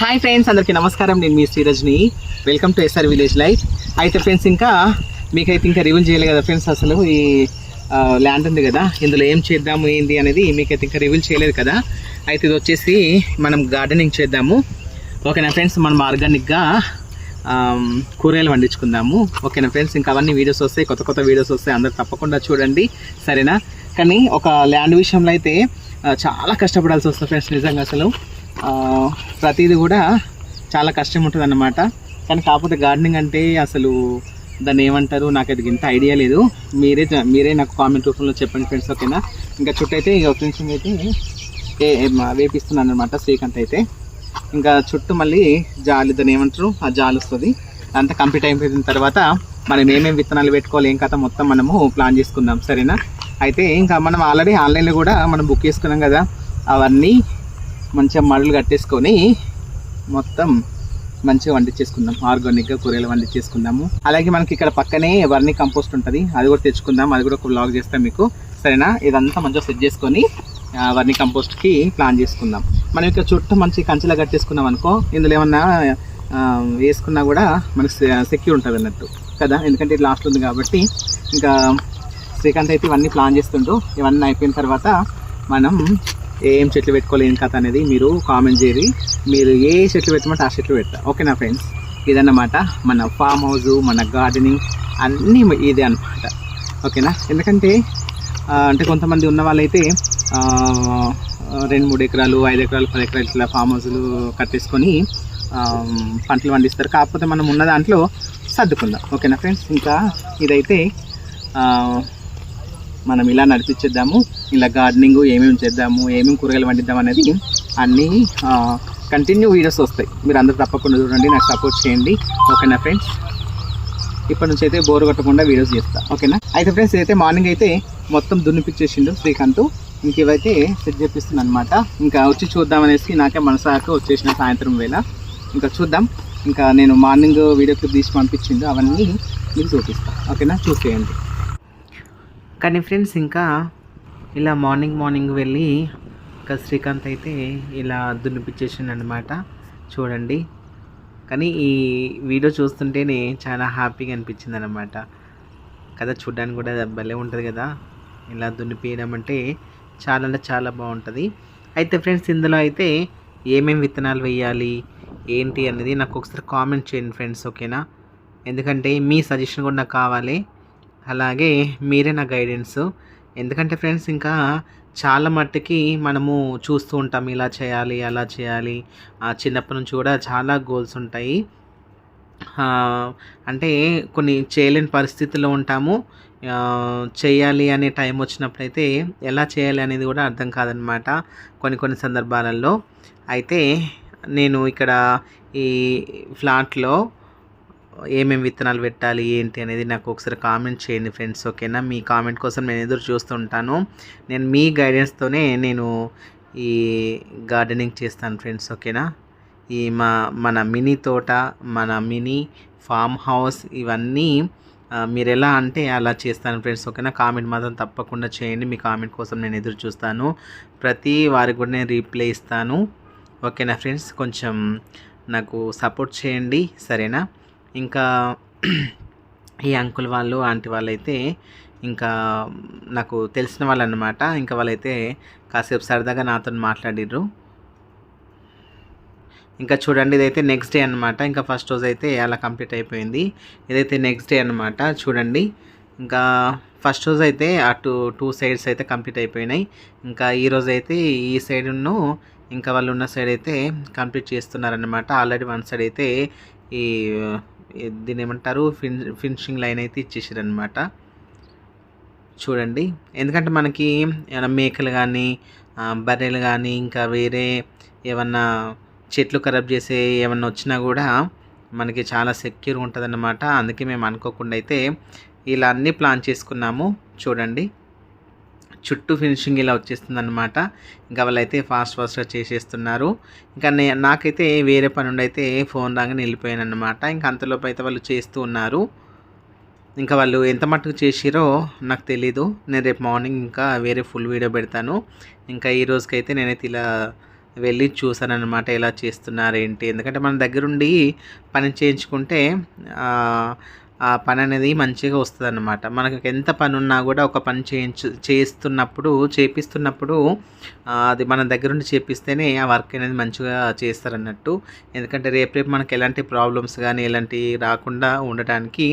Hi friends అందరికీ నమస్కారం. నేను మీ Srirajni. Welcome to S R village life అయితే ఫ్రెండ్స్ ఇంకా మీకైతే ఇంకా రివీల్ చేయలేదు కదా ఫ్రెండ్స్ అసలు ఈ ల్యాండ్ ఉంది కదా ఇందులో ఏం చేద్దాము ఏంటి అనేది మీకైతే ఇంకా రివీల్ చేయలేదు కదా. అయితే ఇది వచ్చేసి మనం గార్డెనింగ్ చేద్దాము. ఓకేనా ఫ్రెండ్స్ మనం ఆర్గానిక్గా కూరగాయలు పండించుకుందాము. ఓకేనా ఫ్రెండ్స్ ఇంకా అవన్నీ వీడియోస్ వస్తాయి కొత్త కొత్త వీడియోస్ వస్తాయి అందరు తప్పకుండా చూడండి. సరేనా? కానీ ఒక ల్యాండ్ విషయంలో అయితే చాలా కష్టపడాల్సి వస్తుంది ఫ్రెండ్స్ నిజంగా అసలు. ప్రతిదీ కూడా చాలా కష్టం ఉంటుంది అన్నమాట కానీ కాకపోతే గార్డెనింగ్ అంటే అసలు దాన్ని ఏమంటారు? నాకు అది ఇంత ఐడియా లేదు. మీరే జ- మీరే నాకు కామెంట్ రూపంలో చెప్పండి ఫ్రెండ్స్ ఓకేనా? ఇంకా చుట్టూ అయితే ఇక ఫ్రెండ్స్ అయితే వేపిస్తున్నాను అనమాట శ్రీకాంత్ అయితే. ఇంకా చుట్టూ మళ్ళీ జాలి దాన్ని ఏమంటారు? ఆ జాలి వస్తుంది. అంతా కంప్లీట్ అయిపోయిన తర్వాత మనం ఏమేమి విత్తనాలు పెట్టుకోవాలి ఏం కథ మొత్తం మనము ప్లాన్ చేసుకుందాం సరేనా? అయితే ఇంకా మనం ఆల్రెడీ ఆన్లైన్లో కూడా మనం బుక్ చేసుకున్నాం కదా అవన్నీ మంచిగా మడులు కట్టేసుకొని మొత్తం మంచిగా వండించేసుకుందాం. ఆర్గానిక్గా కూరలు వండించేసుకుందాము. అలాగే మనకి ఇక్కడ పక్కనే వర్ణి కంపోస్ట్ ఉంటుంది. అది కూడా తెచ్చుకుందాం. అది కూడా ఒక బ్లాగ్ చేస్తాం మీకు. సరేనా? ఇదంతా మంచిగా సెట్ చేసుకొని వర్ణి కంపోస్ట్కి ప్లాన్ చేసుకుందాం. మనం ఇక్కడ చుట్టూ మంచి కంచెలా కట్టేసుకున్నాం అనుకో ఇందులో ఏమన్నా వేసుకున్నా కూడా మనకి సెక్యూర్ ఉంటుంది అన్నట్టు. కదా? ఎందుకంటే ఇది లాస్ట్ ఉంది కాబట్టి. ఇంకా శ్రీకాంత్ అయితే ఇవన్నీ ప్లాన్ చేస్తుంటూ ఇవన్నీ అయిపోయిన తర్వాత మనం ఏం చెట్లు పెట్టుకోవాలి ఏం కథ అనేది మీరు కామెంట్ చేయరి మీరు ఏ చెట్లు పెట్టమంటే ఆ చెట్లు పెడతా. ఓకేనా ఫ్రెండ్స్ ఇదన్నమాట మన ఫామ్ హౌస్ మన గార్డెనింగ్ అన్నీ ఇదే అనమాట ఓకేనా ఎందుకంటే అంటే కొంతమంది ఉన్న వాళ్ళైతే రెండు మూడు ఎకరాలు ఐదు ఎకరాలు పది ఎకరాలు ఇట్లా ఫామ్ హౌస్లు కట్టేసుకొని పంటలు పండిస్తారు. కాకపోతే మనం ఉన్న దాంట్లో సర్దుకుందాం. ఓకేనా ఫ్రెండ్స్ ఇంకా ఇదైతే మనం ఇలా నడిపించేద్దాము ఇలా గార్డెనింగ్ ఏమేమి చేద్దాము ఏమేమి కూరగాయలు పండిద్దాం అనేది అన్నీ కంటిన్యూ వీడియోస్ వస్తాయి. మీరు అందరూ తప్పకుండా చూడండి నాకు సపోర్ట్ చేయండి. ఓకేనా ఫ్రెండ్స్ ఇప్పటి నుంచి అయితే బోర్ కొట్టకుండా వీడియోస్ చేస్తా. ఓకేనా? అయితే ఫ్రెండ్స్ అయితే మార్నింగ్ అయితే మొత్తం దున్నిపించేసిండు శ్రీకాంత్. ఇంకేవైతే సెట్ చేపిస్తుంది అనమాట ఇంకా వచ్చి చూద్దాం అనేసి నాకే మనసాక వచ్చేసిన సాయంత్రం వేళ. ఇంకా చూద్దాం. ఇంకా నేను మార్నింగ్ వీడియో క్లిప్ తీసి పంపించిండు అవన్నీ మీకు చూపిస్తాను ఓకేనా? చూసేయండి. కానీ ఫ్రెండ్స్ ఇంకా ఇలా మార్నింగ్ మార్నింగ్ వెళ్ళి ఇంకా శ్రీకాంత్ అయితే ఇలా దున్నిపించేసిండు అనమాట చూడండి. కానీ ఈ వీడియో చూస్తుంటేనే చాలా హ్యాపీగా అనిపించింది అనమాట కదా చూడడానికి కూడా భలే ఉంటుంది కదా. ఇలా దున్నిపియడం అంటే చాలా అంటే చాలా బాగుంటుంది. అయితే ఫ్రెండ్స్ ఇందులో అయితే ఏమేమి విత్తనాలు వేయాలి ఏంటి అనేది నాకు ఒకసారి కామెంట్ చేయండి ఫ్రెండ్స్ ఓకేనా? ఎందుకంటే మీ సజెషన్ కూడా నాకు కావాలి. అలాగే మీరే నా గైడెన్స్. ఎందుకంటే ఫ్రెండ్స్ ఇంకా చాలా మట్టుకి మనము చూస్తూ ఉంటాం ఇలా చేయాలి అలా చేయాలి. ఆ, చిన్నప్పటి నుంచి కూడా చాలా గోల్స్ ఉంటాయి. అంటే కొన్ని చేయలేని పరిస్థితుల్లో ఉంటాము. చేయాలి అనే టైం వచ్చినప్పుడైతే ఎలా చేయాలి అనేది కూడా అర్థం కాదనమాట కొన్ని కొన్ని సందర్భాలలో. అయితే నేను ఇక్కడ ఈ ఫ్లాట్లో ఏమేమి విత్తనాలు పెట్టాలి ఏంటి అనేది నాకు ఒకసారి కామెంట్ చేయండి ఫ్రెండ్స్ ఓకేనా మీ కామెంట్ కోసం నేను ఎదురు చూస్తుంటాను. నేను మీ గైడెన్స్తోనే నేను ఈ గార్డెనింగ్ చేస్తాను ఫ్రెండ్స్ ఓకేనా ఈ మా మన మినీ తోట మన మినీ ఫామ్ హౌస్ ఇవన్నీ మీరు ఎలా అంటే అలా చేస్తాను ఫ్రెండ్స్ ఓకేనా కామెంట్ మాత్రం తప్పకుండా చేయండి మీ కామెంట్ కోసం నేను ఎదురు చూస్తాను. ప్రతి వారికి కూడా నేను రీప్లై ఇస్తాను ఓకేనా ఫ్రెండ్స్ కొంచెం నాకు సపోర్ట్ చేయండి సరేనా? ఇంకా ఈ అంకుల్ వాళ్ళు ఆంటీ వాళ్ళైతే ఇంకా నాకు తెలిసిన వాళ్ళు అనమాట ఇంకా వాళ్ళైతే కాసేపు సరదాగా నాతో మాట్లాడిర్రు. ఇంకా చూడండి ఇదైతే నెక్స్ట్ డే అనమాట ఇంకా ఫస్ట్ రోజు అయితే అలా కంప్లీట్ అయిపోయింది. ఇదైతే నెక్స్ట్ డే అనమాట చూడండి ఇంకా ఫస్ట్ రోజు అయితే అటు టూ సైడ్స్ అయితే కంప్లీట్ అయిపోయినాయి. ఇంకా ఈ రోజు అయితే ఈ సైడ్ను ఇంకా వాళ్ళు ఉన్న సైడ్ అయితే కంప్లీట్ చేస్తున్నారనమాట ఆల్రెడీ వన్ సైడ్ అయితే ఈ ఈ దీని ఏమంటారు? ఫిన్ ఫినిషింగ్ లైన్ అయితే ఇచ్చేసారనమాట చూడండి. ఎందుకంటే మనకి ఏమైనా మేకలు కానీ బర్రెలు కానీ ఇంకా వేరే ఏమన్నా చెట్లు ఖరాబ్ చేసే ఏమన్నా వచ్చినా కూడా మనకి చాలా సెక్యూర్ ఉంటుంది అందుకే మేము అనుకోకుండా అయితే ఇలా అన్నీ ప్లాన్ చేసుకున్నాము. చూడండి. చుట్టూ ఫినిషింగ్ ఇలా వచ్చేస్తుంది అనమాట ఇంకా వాళ్ళైతే ఫాస్ట్ ఫాస్ట్గా చేసేస్తున్నారు. ఇంకా నే నాకైతే వేరే పని ఉండైతే అయితే ఫోన్ రాగానే వెళ్ళిపోయాను అనమాట ఇంకా అంతలోపు అయితే వాళ్ళు చేస్తూ ఉన్నారు. ఇంకా వాళ్ళు ఎంత మట్టుకు చేసిరో నాకు తెలీదు. నేను రేపు మార్నింగ్ ఇంకా వేరే ఫుల్ వీడియో పెడతాను. ఇంకా ఈ రోజుకైతే నేనైతే ఇలా వెళ్ళి చూసానమాట ఎలా చేస్తున్నారు ఏంటి. ఎందుకంటే మన దగ్గరుండి పని చేయించుకుంటే ఆ, పని అనేది మంచిగా వస్తుంది అన్నమాట మనకి ఎంత పని ఉన్నా కూడా ఒక పని చేయించు చేస్తున్నప్పుడు చేపిస్తున్నప్పుడు అది మన దగ్గరుండి చేపిస్తేనే ఆ వర్క్ అనేది మంచిగా చేస్తారన్నట్టు. ఎందుకంటే రేపు రేపు మనకి ఎలాంటి ప్రాబ్లమ్స్ కానీ ఎలాంటివి రాకుండా ఉండటానికి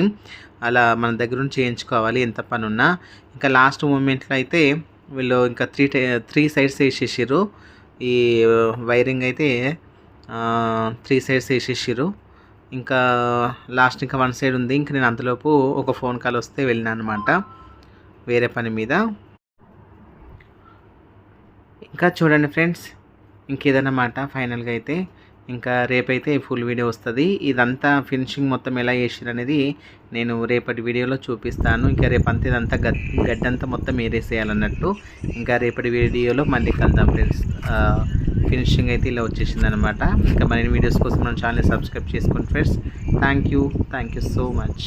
అలా మన దగ్గరుండి చేయించుకోవాలి ఎంత పని ఉన్నా ఇంకా లాస్ట్ మూమెంట్లో అయితే వీళ్ళు ఇంకా త్రీ త్రీ సైడ్స్ వేసేసారు ఈ వైరింగ్ అయితే త్రీ సైడ్స్ వేసేసారు ఇంకా లాస్ట్ ఇంకా వన్ సైడ్ ఉంది. ఇంకా నేను అంతలోపు ఒక ఫోన్ కాల్ వస్తే వెళ్ళినా అనమాట వేరే పని మీద. ఇంకా చూడండి ఫ్రెండ్స్ ఇంకేదన్నమాట ఫైనల్గా అయితే. ఇంకా రేపైతే ఫుల్ వీడియో వస్తుంది. ఇదంతా ఫినిషింగ్ మొత్తం ఎలా చేసారు అనేది నేను రేపటి వీడియోలో చూపిస్తాను. ఇంకా రేపంతా ఇదంతా గడ్ గడ్డంతా మొత్తం ఏరేసేయాలన్నట్టు. ఇంకా రేపటి వీడియోలో మళ్ళీ కలుద్దాం ఫ్రెండ్స్. ఫినిషింగ్ అయితే ఇలా వచ్చేసింది అనమాట ఇంకా మరిన్ని వీడియోస్ కోసం మన ఛానల్ సబ్స్క్రైబ్ చేసుకోండి friends. Thank you thank you so much.